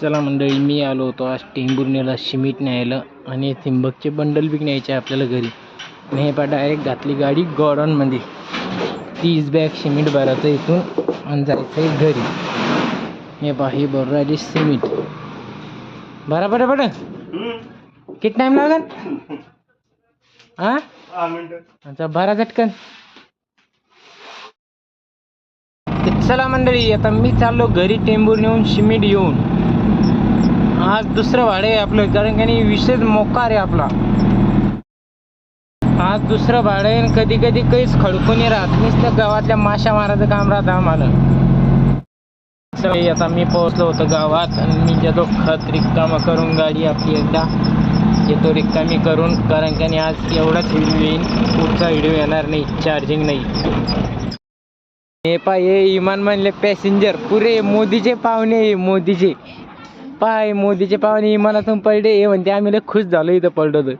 चला मंडळी मी आलो होतो आज टेंबुर्णीला शिमीट न्यायला आणि थिंबकचे बंडल बी न्यायचे आपल्याला घरी. मी हे पा डायरेक्ट घातली गाडी गॉडॉनमध्ये तीस बॅग शिमीट भरायचं इथून आणि जायचं आहे घरी. हे पा हे भरून राहिली सिमेंट भरा बरं बरं किती टाईम लागेल हां भरा झटकन. चला मंडळी आता मी चाललो घरी टेंबूर नेऊन शिमीट येऊन आज दुसरं भाडे आहे आपलं कारण की नाही विशेष मोकार आहे आपला. आज दुसरं भाडं आहे आणि कधी कधी काहीच खडकून राहत. नुसतं गावातल्या माशा मारायचं काम राहतं आम्हाला. आता मी पोहोचलो होतो गावात आणि मी जातो खत रिक्कामा करून गाडी आपली एकदा येतो रिक्कामी करून कारण की आज एवढाच व्हिडिओ येईल पुढचा व्हिडिओ येणार नाही चार्जिंग नाही. हे पाय हे इमान म्हणले पॅसेंजर पुरे मोदीचे पाहुणे मोदीचे. पाय मोदीचे पाहुणे इमानातून पडले हे म्हणते आम्ही लय खुश झालो इथं पडलो तर